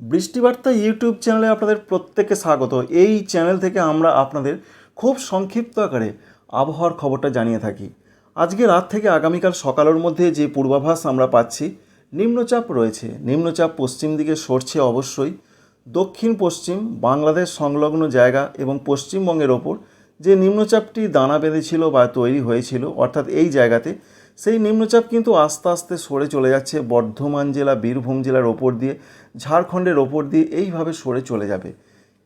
বৃষ্টিবার্তা YouTube চ্যানেলে আপনাদের প্রত্যেককে স্বাগত। এই চ্যানেল থেকে আমরা আপনাদের খুব সংক্ষিপ্ত আকারে আবহাওয়ার খবরটা জানিয়ে থাকি। আজকে রাত থেকে আগামীকাল সকালের মধ্যে যে পূর্বাভাস আমরা পাচ্ছি, নিম্নচাপ রয়েছে। নিম্নচাপ পশ্চিম দিকে সরছে অবশ্যই। দক্ষিণ পশ্চিম, বাংলাদেশ সংলগ্ন জায়গা এবং পশ্চিমবঙ্গের ওপর যে নিম্নচাপটি দানা বেঁধেছিল বা তৈরি হয়েছিল, অর্থাৎ এই জায়গাতে সেই নিম্নচাপ কিন্তু আস্তে আস্তে সরে চলে যাচ্ছে। বর্ধমান জেলা, বীরভূম জেলার ওপর দিয়ে, ঝাড়খণ্ডের ওপর দিয়ে এইভাবে সরে চলে যাবে।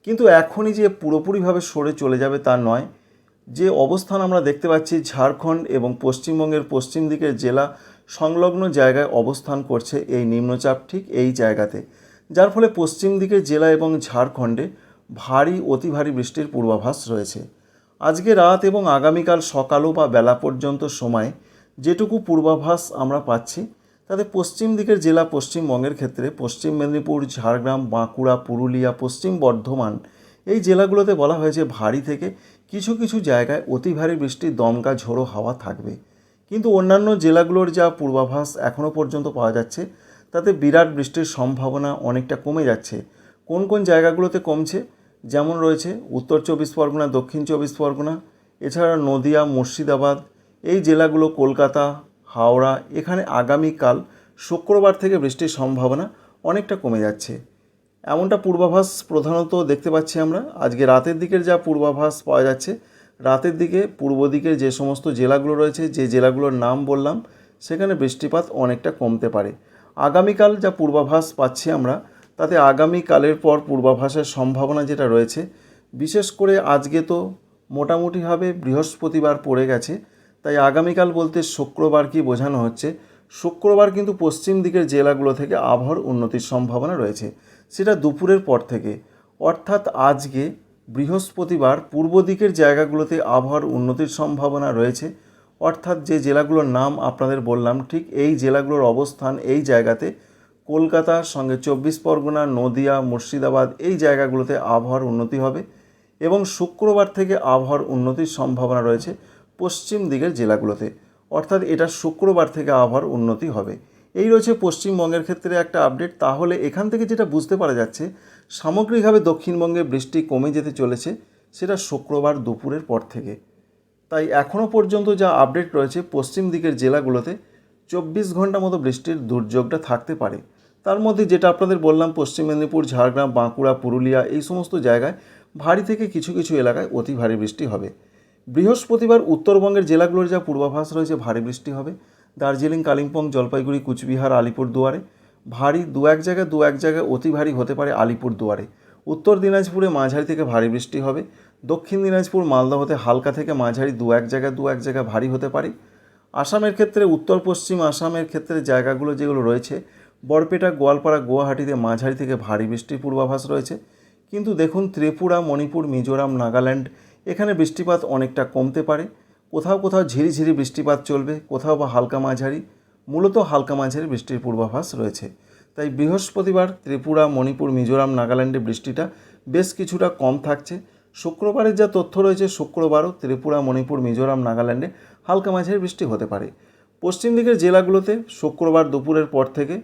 কিন্তু এখনই যে পুরোপুরিভাবে সরে চলে যাবে তা নয়। যে অবস্থান আমরা দেখতে পাচ্ছি, ঝাড়খণ্ড এবং পশ্চিমবঙ্গের পশ্চিম দিকের জেলা সংলগ্ন জায়গায় অবস্থান করছে এই নিম্নচাপ ঠিক এই জায়গাতে। যার ফলে পশ্চিম দিকের জেলা এবং ঝাড়খণ্ডে ভারী, অতি ভারী বৃষ্টির পূর্বাভাস রয়েছে। আজকে রাত এবং আগামীকাল সকালও বা বেলা পর্যন্ত সময় যেটুকু পূর্বাভাস আমরা পাচ্ছি, তাতে পশ্চিম দিকের জেলা পশ্চিমবঙ্গের ক্ষেত্রে পশ্চিম মেদিনীপুর, ঝাড়গ্রাম, বাঁকুড়া, পুরুলিয়া, পশ্চিম বর্ধমান এই জেলাগুলোতে বলা হয়েছে ভারী থেকে কিছু কিছু জায়গায় অতি ভারী বৃষ্টি, দমকা, ঝোড়ো হাওয়া থাকবে। কিন্তু অন্যান্য জেলাগুলোর যা পূর্বাভাস এখনও পর্যন্ত পাওয়া যাচ্ছে, তাতে বিরাট বৃষ্টির সম্ভাবনা অনেকটা কমে যাচ্ছে। কোন কোন জায়গাগুলোতে কমছে? যেমন রয়েছে উত্তর চব্বিশ পরগনা, দক্ষিণ চব্বিশ পরগনা, এছাড়া নদিয়া, মুর্শিদাবাদ এই জেলাগুলো কলকাতা, হাওড়া, এখানে আগামীকাল শুক্রবার থেকে বৃষ্টির সম্ভাবনা অনেকটা কমে যাচ্ছে। এমনটা পূর্বাভাস প্রধানত দেখতে পাচ্ছি আমরা। আজকে রাতের দিকের যা পূর্বাভাস পাওয়া যাচ্ছে, রাতের দিকে পূর্ব দিকের যে সমস্ত জেলাগুলো রয়েছে, যে জেলাগুলোর নাম বললাম, সেখানে বৃষ্টিপাত অনেকটা কমতে পারে। আগামীকাল যা পূর্বাভাস পাচ্ছি আমরা, তাতে আগামীকালের পর পূর্বাভাসের সম্ভাবনা যেটা রয়েছে, বিশেষ করে আজকে তো মোটামুটিভাবে বৃহস্পতিবার পড়ে গেছে তাই আগামীকাল বলতে শুক্রবার কি বোঝানো হচ্ছে, শুক্রবার কিন্তু পশ্চিম দিকের জেলাগুলো থেকে আবহাওয়ার উন্নতির সম্ভাবনা রয়েছে, সেটা দুপুরের পর থেকে। অর্থাৎ আজকে বৃহস্পতিবার পূর্ব দিকের জায়গাগুলোতে আবহাওয়ার উন্নতির সম্ভাবনা রয়েছে। অর্থাৎ যে জেলাগুলোর নাম আপনাদের বললাম, ঠিক এই জেলাগুলোর অবস্থান এই জায়গাতে। কলকাতার সঙ্গে চব্বিশ পরগনা, নদিয়া, মুর্শিদাবাদ এই জায়গাগুলোতে আবহাওয়ার উন্নতি হবে এবং শুক্রবার থেকে আবহাওয়ার উন্নতির সম্ভাবনা রয়েছে। পশ্চিম দিকের জেলাগুলোতে। অর্থাৎ এটা শুক্রবার থেকে আবহাওয়ার উন্নতি হবে। এই রয়েছে পশ্চিমবঙ্গের ক্ষেত্রে একটা আপডেট তাহলে এখান থেকে যেটা বুঝতে পারা যাচ্ছে, সামগ্রিকভাবে দক্ষিণবঙ্গে বৃষ্টি কমে যেতে চলেছে, সেটা শুক্রবার দুপুরের পর থেকে। তাই এখনও পর্যন্ত যা আপডেট রয়েছে পশ্চিম দিকের জেলাগুলোতে, চব্বিশ ঘণ্টা মতো বৃষ্টির দুর্যোগটা থাকতে পারে। তার মধ্যে যেটা আপনাদের বললাম, পশ্চিম মেদিনীপুর, ঝাড়গ্রাম, বাঁকুড়া, পুরুলিয়া, এই সমস্ত জায়গায় ভারী থেকে কিছু কিছু এলাকায় অতি ভারী বৃষ্টি হবে। বৃহস্পতিবার উত্তরবঙ্গের জেলাগুলোর যা পূর্বাভাস রয়েছে, ভারী বৃষ্টি হবে। দার্জিলিং, কালিম্পং, জলপাইগুড়ি, কুচবিহার, আলিপুরদুয়ারে ভারী দু এক জায়গায়, দু এক জায়গায় অতি ভারী হতে পারে আলিপুরদুয়ারে। উত্তর দিনাজপুরে মাঝারি থেকে ভারী বৃষ্টি হবে। দক্ষিণ দিনাজপুর মালদা হতে হালকা থেকে মাঝারি দু এক জায়গায়, দু এক জায়গায় ভারী হতে পারে। আসামের ক্ষেত্রে উত্তর, পশ্চিম আসামের ক্ষেত্রে জায়গাগুলো যেগুলো রয়েছে, বরপেটা, গোয়ালপাড়া, গুয়াহাটিতে মাঝারি থেকে ভারী বৃষ্টির পূর্বাভাস রয়েছে। কিন্তু দেখুন, ত্রিপুরা, মণিপুর, মিজোরাম, নাগাল্যান্ড এখানে বৃষ্টিপাত অনেকটা কমতে পারে। কোথাও কোথাও ঝিরিঝিরি বৃষ্টিপাত চলবে, কোথাও বা হালকা মাঝারি, মূলত হালকা মাঝারি বৃষ্টির পূর্বাভাস রয়েছে। তাই বৃহস্পতিবার ত্রিপুরা, মণিপুর, মিজোরাম, নাগাল্যান্ডে বৃষ্টিটা বেশ কিছুটা কম থাকছে। শুক্রবারের যা তথ্য রয়েছে, শুক্রবারও ত্রিপুরা, মণিপুর, মিজোরাম, নাগাল্যান্ডে হালকা মাঝারি বৃষ্টি হতে পারে। পশ্চিম দিকের জেলাগুলোতে শুক্রবার দুপুরের পর থেকে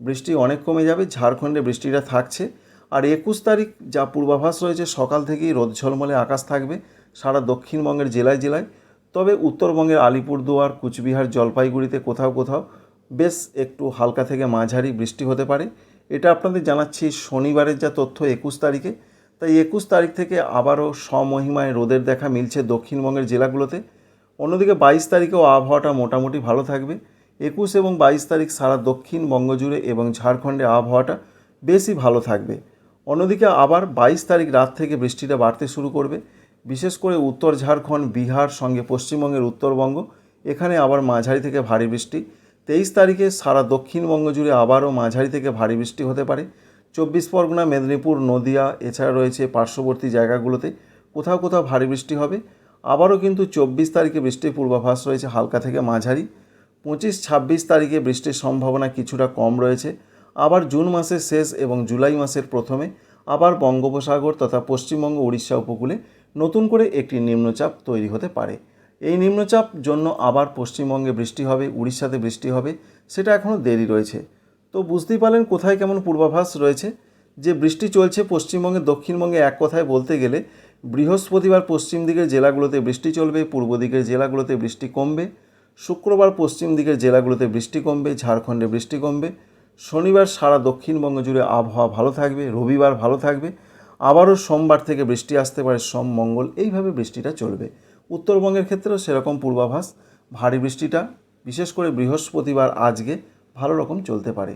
বৃষ্টি অনেক কমে যাবে, ঝাড়খণ্ডে বৃষ্টিটা থাকছে। আর একুশ তারিখ যা পূর্বাভাস রয়েছে, সকাল থেকেই রোদ ঝলমলে আকাশ থাকবে সারা দক্ষিণবঙ্গের জেলায় জেলায়। তবে উত্তরবঙ্গের আলিপুরদুয়ার, কুচবিহার, জলপাইগুড়িতে কোথাও কোথাও বেশ একটু হালকা থেকে মাঝারি বৃষ্টি হতে পারে। এটা আপনাদের জানাচ্ছি শনিবারের যা তথ্য একুশ তারিখে। তাই একুশ তারিখ থেকে আবারও স্বমহিমায় রোদের দেখা মিলছে দক্ষিণবঙ্গের জেলাগুলোতে। অন্যদিকে বাইশ তারিখেও আবহাওয়াটা মোটামুটি ভালো থাকবে। একুশ এবং বাইশ তারিখ সারা দক্ষিণবঙ্গ জুড়ে এবং ঝাড়খণ্ডে আবহাওয়াটা বেশি ভালো থাকবে। অন্যদিকে আবার বাইশ তারিখ রাত থেকে বৃষ্টিটা বাড়তে শুরু করবে। বিশেষ করে উত্তর ঝাড়খণ্ড, বিহার, সঙ্গে পশ্চিমবঙ্গের উত্তরবঙ্গ, এখানে আবার মাঝারি থেকে ভারী বৃষ্টি। তেইশ তারিখে সারা দক্ষিণবঙ্গ জুড়ে আবারও মাঝারি থেকে ভারী বৃষ্টি হতে পারে। চব্বিশ পরগনা, মেদিনীপুর, নদিয়া, এছাড়া রয়েছে পার্শ্ববর্তী জায়গাগুলোতে কোথাও কোথাও ভারী বৃষ্টি হবে। আবারও কিন্তু চব্বিশ তারিখে বৃষ্টির পূর্বাভাস রয়েছে হালকা থেকে মাঝারি। পঁচিশ, ছাব্বিশ তারিখে বৃষ্টির সম্ভাবনা কিছুটা কম রয়েছে। আবার জুন মাসের শেষ এবং জুলাই মাসের প্রথমে, আবার বঙ্গোপসাগর তথা পশ্চিমবঙ্গ উড়িষ্যা উপকূলে নতুন করে একটি নিম্নচাপ তৈরি হতে পারে। এই নিম্নচাপ জন্য আবার পশ্চিমবঙ্গে বৃষ্টি হবে, উড়িষ্যাতে বৃষ্টি হবে, সেটা এখনও দেরি রয়েছে। তো বুঝতেই পারলেন কোথায় কেমন পূর্বাভাস রয়েছে? যে বৃষ্টি চলছে পশ্চিমবঙ্গে, দক্ষিণবঙ্গে এক কথায় বলতে গেলে, বৃহস্পতিবার পশ্চিম দিকের জেলাগুলোতে বৃষ্টি চলবে, পূর্ব দিকের জেলাগুলোতে বৃষ্টি কমবে, শুক্রবার পশ্চিম দিকের জেলাগুলোতে বৃষ্টি কমবে, ঝাড়খণ্ডে বৃষ্টি কমবে শনিবার সারা দক্ষিণবঙ্গ জুড়ে আবহাওয়া ভালো থাকবে, রবিবার ভালো থাকবে, আবারও সোমবার থেকে বৃষ্টি আসতে পারে, সোম মঙ্গল, এইভাবে বৃষ্টিটা চলবে। উত্তরবঙ্গের ক্ষেত্রেও সেরকম পূর্বাভাস, ভারী বৃষ্টিটা, বিশেষ করে বৃহস্পতিবার আজকে ভালো রকম চলতে পারে।